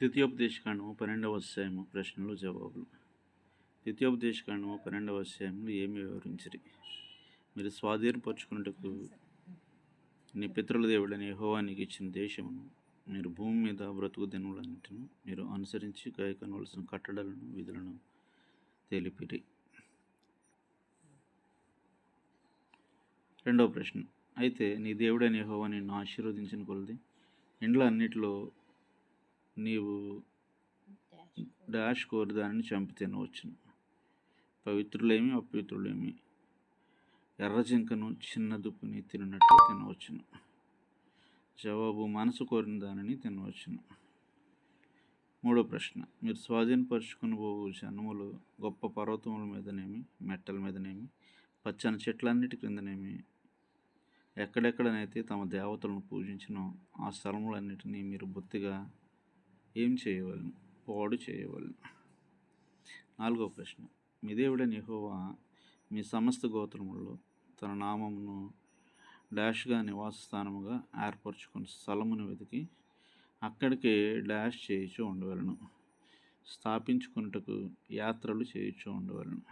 ద్వితీయోపదేశకాండము పన్నెండవ అధ్యాయము ప్రశ్నలు జవాబులు. ద్వితీయోపదేశకాండము పన్నెండవ అధ్యాయంలో ఏమి వివరించరి? మీరు స్వాధీనపరుచుకున్నట్టుకు నీ పితరుల దేవుడని యహోవానికి ఇచ్చిన దేశమును మీరు భూమి మీద బ్రతుకు దినములన్నింటిను మీరు అనుసరించి గాయకనవలసిన కట్టడలను విధులను తెలిపిరి. రెండవ ప్రశ్న. అయితే నీ దేవుడైన యెహోవా నిన్ను ఆశీర్వదించిన కొలది ఇండ్ల అన్నిటిలో నీవు డాష్ కోరి దానిని చంపి తినవచ్చును. పవిత్రులేమి అపవిత్రులేమి ఎర్ర జింకను చిన్న దుప్పుని తినట్టు తినవచ్చును. జవాబు మనసు కోరిన దానిని తినవచ్చును. మూడో ప్రశ్న. మీరు స్వాధీనపరుచుకుని పోవు జన్ములు గొప్ప పర్వతముల మీదనేమి మెట్టల మీదనేమి పచ్చని చెట్లన్నిటి క్రిందనేమి ఎక్కడెక్కడనైతే తమ దేవతలను పూజించినో ఆ స్థలములన్నిటినీ మీరు బొత్తిగా ఏం చేయవలను? పాడు చేయవలను. నాలుగో ప్రశ్న. మీ దేవుడైన నిహోవా మీ సమస్త గోత్రములలో తన నామమును డాష్గా నివాస స్థానముగా ఏర్పరచుకుని స్థలమును వెతికి అక్కడికే డాష్ చేయుచు ఉండవలను. స్థాపించుకున్నటకు యాత్రలు చేయుచు ఉండవలను.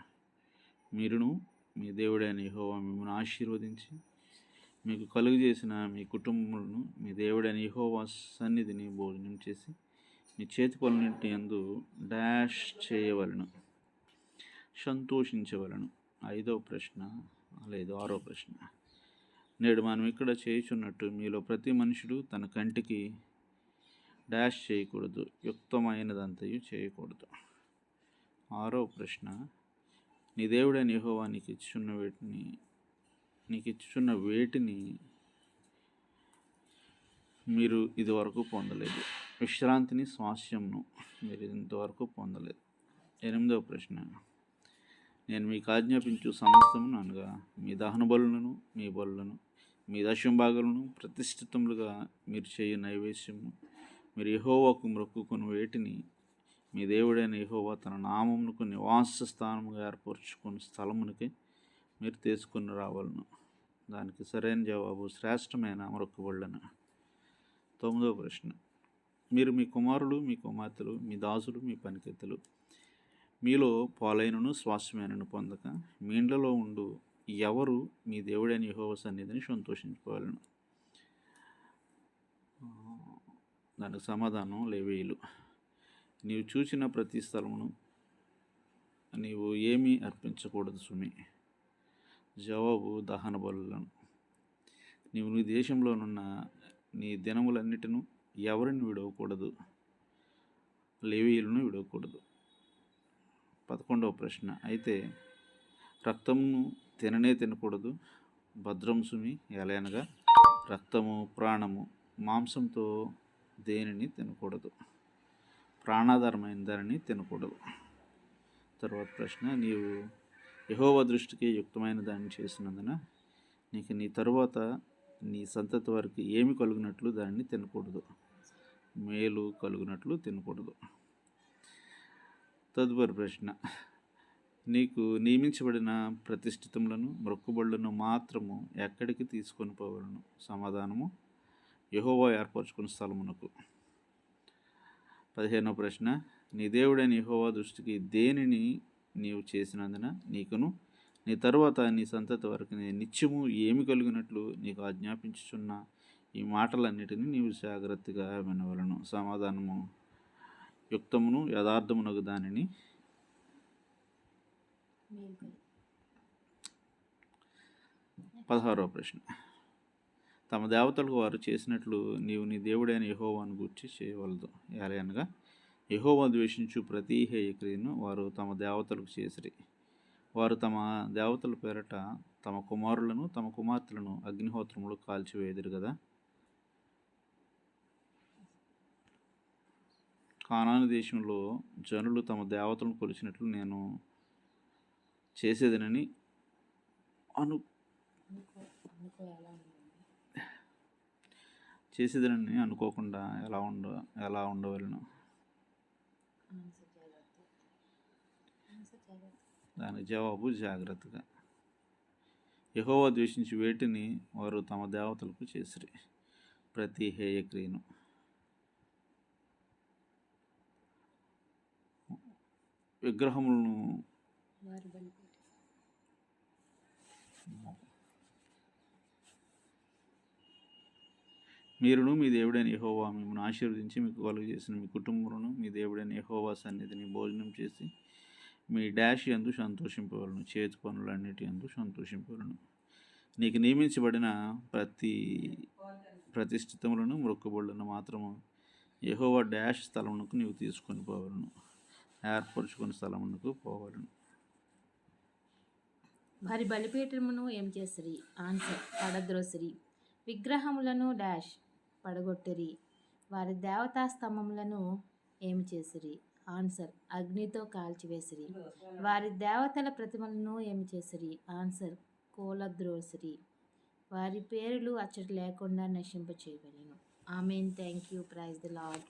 మీరును మీ దేవుడైన యహోవా మిమ్మల్ని ఆశీర్వదించి మీకు కలుగు చేసిన మీ కుటుంబములను మీ దేవుడైన యహోవా సన్నిధిని భోజనం చేసి నీ చేతి పనులన్నింటి ఎందు డాష్ చేయవలను సంతోషించవలను. ఐదో ప్రశ్న లేదు ఆరో ప్రశ్న. నేడు మనం ఇక్కడ చేయుచున్నట్టు మీలో ప్రతి మనుషుడు తన కంటికి డాష్ చేయకూడదు యుక్తమైనదంతయు చేయకూడదు. ఆరో ప్రశ్న. నీ దేవుడైన యహోవా నీకు ఇచ్చున్న వేటిని నీకు ఇచ్చున్న వేటిని మీరు ఇదివరకు పొందలేదు. విశ్రాంతిని స్వాస్యంను మీరు ఇంతవరకు పొందలేదు. ఎనిమిదవ ప్రశ్న. నేను మీకు ఆజ్ఞాపించు సమస్తమును అనగా మీ దహన బలులను మీ బలులను మీ దశంభాగాలను ప్రతిష్ఠితములుగా మీరు చేయు నైవేద్యము. మీరు యహోవాకు మొక్కుకుని వేటిని మీ దేవుడైన యహోవా తన నామమునకు నివాస స్థానముగా ఏర్పరచుకుని స్థలమునికి మీరు తీసుకుని రావాలను. దానికి సరైన జవాబు శ్రేష్టమైన మొక్కుబళ్ళను తొమ్మిదవ ప్రశ్న. మీరు మీ కుమారులు మీ కుమార్తెలు మీ దాసులు మీ పనికెత్తలు మీలో పాలైనను స్వాస్థ్యమైనను పొందక మీ ఇండ్లలో ఉండు. ఎవరు మీ దేవుడైన యహోవ సన్నిధిని సంతోషించుకోవాలను. దానికి సమాధానం లేవేయులు. నీవు చూసిన ప్రతి స్థలమును నీవు ఏమీ అర్పించకూడదు సుమి. జవాబు దహన బలులను నీవు నీ దేశంలోనున్న నీ దినములన్నిటిను ఎవరిని విడవకూడదు? లేవీయులను విడవకూడదు? పదకొండవ ప్రశ్న. అయితే రక్తమును తిననే తినకూడదు. భద్రం సుమి ఎలయనగా రక్తము ప్రాణము మాంసంతో దేనిని తినకూడదు? ప్రాణాధారమైన దానిని తినకూడదు. తర్వాత ప్రశ్న. నీవు యహోవ దృష్టికి యుక్తమైన దాన్ని చేసినందున నీకు నీ తరువాత నీ సంతతి వారికి ఏమి కలుగునట్లు దానిని తినకూడదు. మేలు కలుగునట్లు తినకూడదు. తదుపరి ప్రశ్న. నీకు నియమించబడిన ప్రతిష్ఠితములను మొక్కుబడులను మాత్రము ఎక్కడికి తీసుకొని పోవలను? సమాధానము యహోవా ఏర్పరచుకున్న స్థలమునకు. పదిహేనవ ప్రశ్న. నీ దేవుడైన యహోవా దృష్టికి దేనిని నీవు చేసినందున నీకును నీ తరువాత నీ సంతతి వరకు నీ నిత్యము ఏమి కలిగినట్లు నీకు ఆజ్ఞాపించుచున్న? ఈ మాటలన్నిటినీ నీవు జాగ్రత్తగా వినవలను. సమాధానము యుక్తమును యథార్థమునకు దానిని పదహారవ ప్రశ్న. తమ దేవతలకు వారు చేసినట్లు నీవు నీ దేవుడైన యహోవాను గూర్చి చేయవలదు. అనగా యహోవా ద్వేషించు ప్రతి హేయ క్రియను వారు తమ దేవతలకు చేసిరి. వారు తమ దేవతల పేరట తమ కుమారులను తమ కుమార్తెలను అగ్నిహోత్రములు కాల్చివేయదురు కదా కానాని దేశంలో జనులు తమ దేవతలను కొలిచినట్లు నేను చేసేదనని అను చేసేదనని అనుకోకుండా ఎలా ఉండ ఎలా ఉండవలను? దానికి జవాబు జాగ్రత్తగా. యహోవా ద్వేషించి వేటిని వారు తమ దేవతలకు చేసిరి. ప్రతి హేయ క్రియను విగ్రహములను మీరును మీ దేవుడైన యహోవా మిమ్మల్ని ఆశీర్వదించి మీకు కలుగు చేసిన మీ కుటుంబములను మీ దేవుడైన యహోవా సన్నిధిని భోజనం చేసి మీ డాష్ ఎందు సంతోషింపవలను చేతి పనులన్నిటి ఎందు సంతోషింపవలను. నీకు నియమించబడిన ప్రతి ప్రతిష్ఠితములను మొక్కుబడులను మాత్రము యహోవా డాష్ స్థలమునకు నీవు తీసుకొని పోవలను. ఏర్పరచుకుని స్థలమునకు పోవలను వారి బలిపీఠమును ఏం చేసిరి? ఆన్సర్ పడద్రోసిరి. విగ్రహములను డాష్ పడగొట్టిరి. వారి దేవతా స్తంభములను ఏమి చేసిరి? ఆన్సర్ అగ్నితో కాల్చివేసిరి. వారి దేవతల ప్రతిమలను ఏమి చేసిరి? ఆన్సర్ కోలద్రోసిరి. వారి పేర్లు అచ్చట లేకుండా నశింప చేయగలను amen. Thank you praise the lord